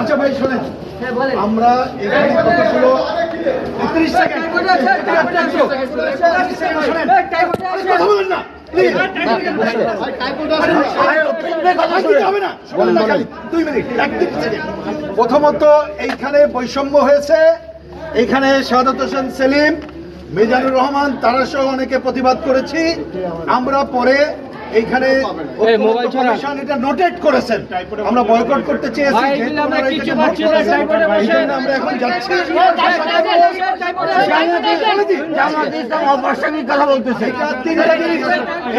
আচ্ছা ভাই শোনেন। আমরা এখানে কত ছিল তিরিশ সেকেন্ড। বলেন না। প্রথমত এইখানে বৈষম্য হয়েছে। এখানে সাদত হোসেন সেলিম মিজানুর রহমান তারা সহ অনেকে প্রতিবাদ করেছি। আমরা পরে এইখানে এটা নোটেট করেছেন আমরা বয়কট করতে চেয়েছি আমরা এখন যাচ্ছি।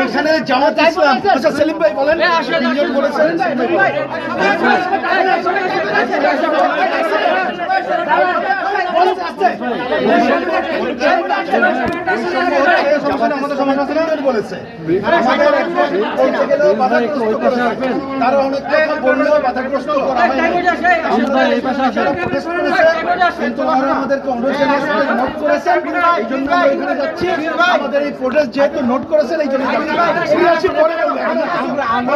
এইখানে জামাত ইসলাম আচ্ছা সেলিম ভাই বলেন তিনজন বলেছেন সেলিম ভাই বলেন। বলেছে। তারা অনেক কথা বললেও বাধাগ্রস্ত করা আমাদেরকে অনুরোধ নোট করেছেন এই জন্য এখানে যাচ্ছি। আমাদের এই প্রোটেস্ট যেহেতু নোট করেছেন এই জন্য পরে বলব। আমরা আমরা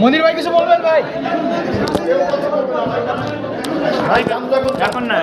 মনির ভাই কিছু বলবেন ভাই? এখন না।